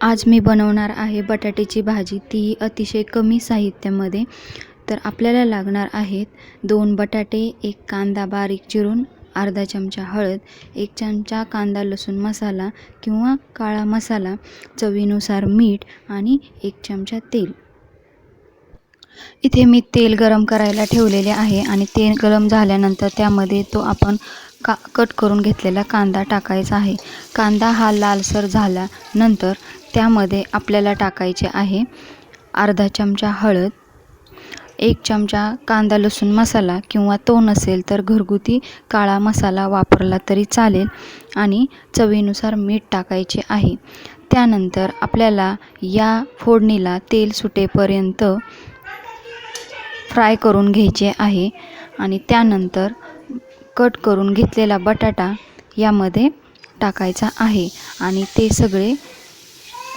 आज मी बनवणार आहे बटाट्याची भाजी. ती अतिशय कमी साहित्यामध्ये. तर आपल्याला लागणार आहेत दोन बटाटे एक कांदा बारीक चिरून अर्धा चमचा हळद एक चमचा कांदा लसूण मसाला किंवा काळा मसाला चवीनुसार मीठ आणि एक चमचा तेल. इथे मी तेल गरम करायला ठेवलेले आहे आणि तेल गरम झाल्यानंतर त्यामध्ये तो आपण का कट करून घेतलेला कांदा टाकायचा आहे. कांदा हा लालसर झाल्यानंतर त्यामध्ये आपल्याला टाकायचे आहे अर्धा चमचा हळद एक चमचा कांदा लसूण मसाला किंवा तो नसेल तर घरगुती काळा मसाला वापरला तरी चालेल आणि चवीनुसार मीठ टाकायचे आहे. त्यानंतर आपल्याला या फोडणीला तेल सुटेपर्यंत फ्राय करून घ्यायचे आहे आणि त्यानंतर कट करून घेतलेला बटाटा यामध्ये टाकायचा आहे आणि ते सगळे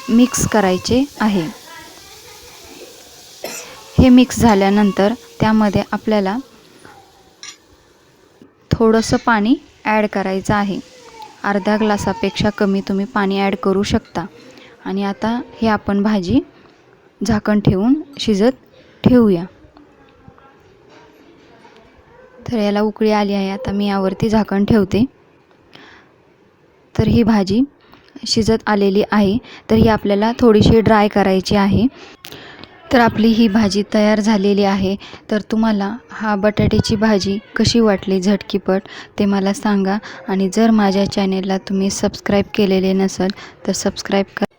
मिक्स करायचे आहे. हे मिक्स झाल्यानंतर त्यामध्ये आपल्याला थोडंसं पाणी ॲड करायचं आहे. अर्धा ग्लासापेक्षा कमी तुम्ही पाणी ॲड करू शकता. आणि आता हे आपण भाजी झाकण ठेवून शिजत ठेवूया. तर याला उकळी आली आहे. आता मी यावरती झाकण ठेवते. तर ही भाजी शिजत आलेली आहे. तर ही आपल्याला थोडीशी ड्राय करायची आहे. तर आपली ही भाजी तयार झालेली आहे. तर तुम्हाला हा बटाट्याची भाजी कशी वाटली झटकीपट ते मला सांगा. आणि जर माझ्या चॅनेलला तुम्ही सबस्क्राईब केलेले नसेल तर सबस्क्राईब करा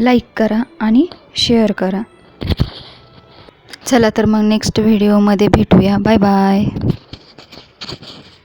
लाईक करा आणि शेअर करा. चला तर मग नेक्स्ट व्हिडिओमध्ये भेटूया. Bye bye